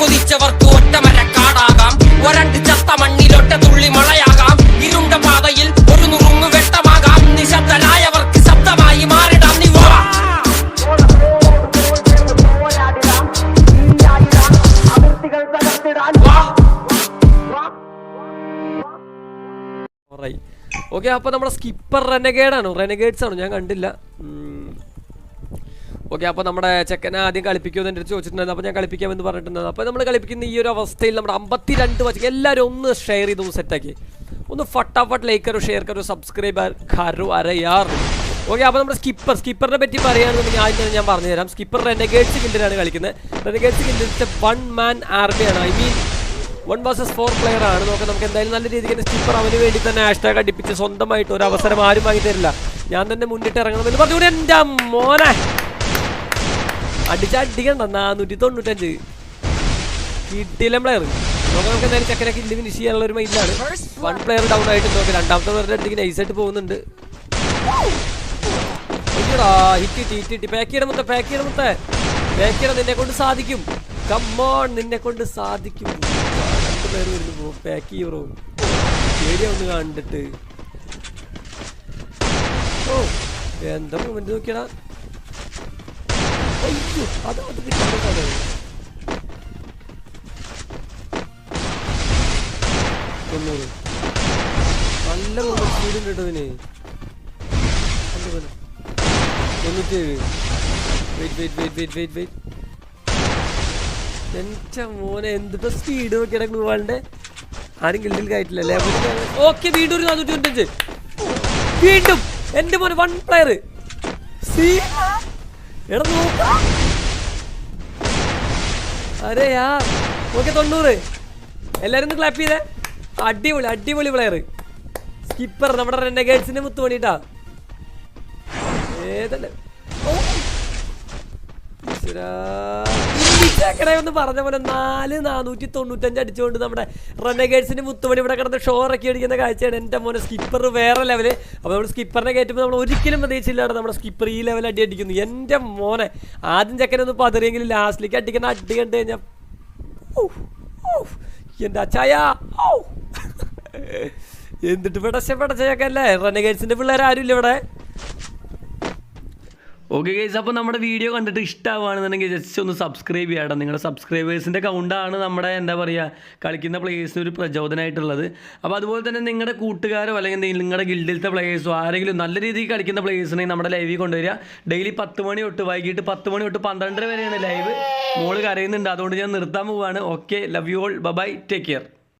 കൊതിച്ചവർക്ക് ഒറ്റമര കാടാകാം. ഒരണ്ട് ചത്ത മണ്ണിലൊറ്റ തുള്ളി മഴയാകാം ഇരുണ്ട പാതയിൽ ഒരു നുറുങ്ങു വെട്ടമാകാം. നിശബ്ദനായവർക്ക് ശബ്ദമായി മാറിടാം. നീ വാ. ഓക്കെ അപ്പോൾ നമ്മുടെ സ്കിപ്പർ റെനഗേഡാണോ റെനഗേഡ്സ് ആണോ. ഞാൻ കണ്ടില്ല. ഓക്കെ അപ്പോൾ നമ്മുടെ ചെക്കനെ ആദ്യം കളിപ്പിക്കുമെന്ന് എന്റെ അടുത്ത് ചോദിച്ചിട്ടുണ്ടായിരുന്നു. അപ്പോൾ ഞാൻ കളിപ്പിക്കാമെന്ന് പറഞ്ഞിട്ടുണ്ടായിരുന്നു. അപ്പോൾ നമ്മൾ കളിപ്പിക്കുന്ന ഈ ഒരു അവസ്ഥയിൽ നമ്മുടെ അമ്പത്തി രണ്ട് വച്ച് എല്ലാവരും ഒന്ന് ഷെയർ ചെയ്ത് സെറ്റാക്കി ഒന്ന് ഫട്ടാഫട്ട് ലൈക്ക് കരു ഷെയർ കരു സബ്സ്ക്രൈബ് കരു അരയാർ. ഓക്കെ അപ്പോൾ നമ്മുടെ സ്കിപ്പർ സ്കിപ്പറിനെ പറ്റി പറയുകയാണെന്നുണ്ടെങ്കിൽ ആദ്യം ഞാൻ പറഞ്ഞുതരാം. സ്കിപ്പർ റെനഗേഡ്സ് കിൻഡിലാണ് കളിക്കുന്നത്. റെനഗേഡ്സ് കില്ലിന്റെ one man ആർമിയാണ് I mean one versus four player ആണ്. നോക്കാം നമുക്ക് എന്തായാലും നല്ല രീതിക്ക് തന്നെ സ്കിപ്പർ അവന് വേണ്ടി തന്നെ ഹാഷ്ടാഗ് അടിപ്പിച്ച് സ്വന്തമായിട്ട് ഒരു അവസരം ആരും വാങ്ങി തരില്ല. ഞാൻ തന്നെ മുന്നിട്ട് ഇറങ്ങണമെന്ന് പറഞ്ഞു എന്റെ മോനെ അടിച്ചടിക്കണ്ട നാനൂറ്റി തൊണ്ണൂറ്റഞ്ച് കിട്ടിയില്ല പ്ലെയർ നോക്കാം നമുക്ക് എന്തായാലും ചെക്കനെ കില്ല് ഫിനിഷ് ചെയ്യാനുള്ള ഒരു മൈൻഡാണ് വൺ പ്ലെയർ ഡൗൺ ആയിട്ട് നോക്കാം. രണ്ടാമത്തെ പ്ലെയറിന്റെ അടുത്തേക്ക് നൈസായിട്ട് പോകുന്നുണ്ട്. നിന്നെ കൊണ്ട് സാധിക്കും. കമ്മോൺ നിന്നെ കൊണ്ട് സാധിക്കും. ഒന്ന് കണ്ടിട്ട്. ഓ എന്താ മൂമെന്റ് നോക്കിയടാ? അയ്യോ അത് അത് കിട്ടുന്നത് തൊണ്ണൂറ് നല്ല മൂമെന്റ് സ്പീഡ് ഉണ്ട് കേട്ടോ ഇതിന് കണ്ടു തൊണ്ണൂറ്റേഴ് wait wait wait wait wait wait എന്റെ മോനെ എന്തിപ്പോ സ്പീഡ് നോക്കിയാ ഗ്ലൂവാളിന്റെ ആരും ഗിൽഡിൽ കയറ്റില്ല ഓക്കെ വീണ്ടും ഒരു നാനൂറ്റി തൊണ്ണൂറ്റഞ്ച് വീണ്ടും എന്റെ മോനെ വൺ പ്ലെയർ എടാ അരെ യാ ഓക്കെ തൊണ്ണൂറ്. എല്ലാവരും ക്ലാപ്പ് ചെയ്തേ. അടിപൊളി അടിപൊളി പ്ലെയർ സ്കിപ്പർ നമ്മുടെ റെനഗേറ്റ്സിന്റെ മുത്ത് പണിട്ടാ ഏതല്ലേ. ഈശ്വരാ. എന്ന് പറഞ്ഞ പോലെ നാല് നാനൂറ്റി തൊണ്ണൂറ്റഞ്ച് അടിച്ചുകൊണ്ട് നമ്മുടെ റെനഗേറ്റ്സിന്റെ മുത്തുമണി ഇവിടെ കിടന്ന് ഷോ ഇറക്കി അടിക്കുന്ന കാഴ്ചയാണ് എന്റെ മോനെ സ്കിപ്പർ വേറെ ലെവൽ അപ്പോൾ നമ്മൾ സ്കിപ്പറിനെ കയറ്റുമ്പോൾ നമ്മൾ ഒരിക്കലും പ്രതീക്ഷിച്ചില്ലാണ് നമ്മുടെ സ്കിപ്പർ ഈ ലെവൽ അടി അടിക്കുന്നു എന്റെ മോനെ ആദ്യം ചെക്കനൊന്ന് പതറിയെങ്കിലും ലാസ്റ്റിലേക്ക് അടിക്കുന്ന അടി കണ്ടു കഴിഞ്ഞാൽ എന്റെ അച്ചായ. എന്നിട്ട് പെടച്ച പെടച്ചയൊക്കെ റെനഗേറ്റ്സിന്റെ പിള്ളേർ ആരും ഇല്ല ഇവിടെ ഓക്കെ ഗൈസ് അപ്പോൾ നമ്മുടെ വീഡിയോ കണ്ടിട്ട് ഇഷ്ടമാണെന്നുണ്ടെങ്കിൽ ജസ്റ്റ് ഒന്ന് സബ്സ്ക്രൈബ് ചെയ്യാട്ടോ നിങ്ങളുടെ സബ്സ്ക്രൈബേഴ്സിന്റെ കൗണ്ടാണ് നമ്മുടെ എന്താ പറയുക കളിക്കുന്ന പ്ലേയേഴ്സിന് ഒരു പ്രചോദനമായിട്ടുള്ളത് അപ്പോൾ അതുപോലെ തന്നെ നിങ്ങളുടെ കൂട്ടുകാരോ അല്ലെങ്കിൽ നിങ്ങളുടെ ഗിൽഡിലത്തെ പ്ലേയേഴ്സോ ആരെങ്കിലും നല്ല രീതിയിൽ കളിക്കുന്ന പ്ലേയേഴ്സിനെ നമ്മുടെ ലൈവിൽ കൊണ്ടുവരിക. ഡെയിലി പത്ത് മണി തൊട്ട് വൈകിട്ട് പത്ത് മണി തൊട്ട് പന്ത്രണ്ടര വരെയാണ് ലൈവ് മോൾ കരയുന്നുണ്ട്. അതുകൊണ്ട് ഞാൻ നിർത്താൻ പോവുകയാണ് okay love you all bye take care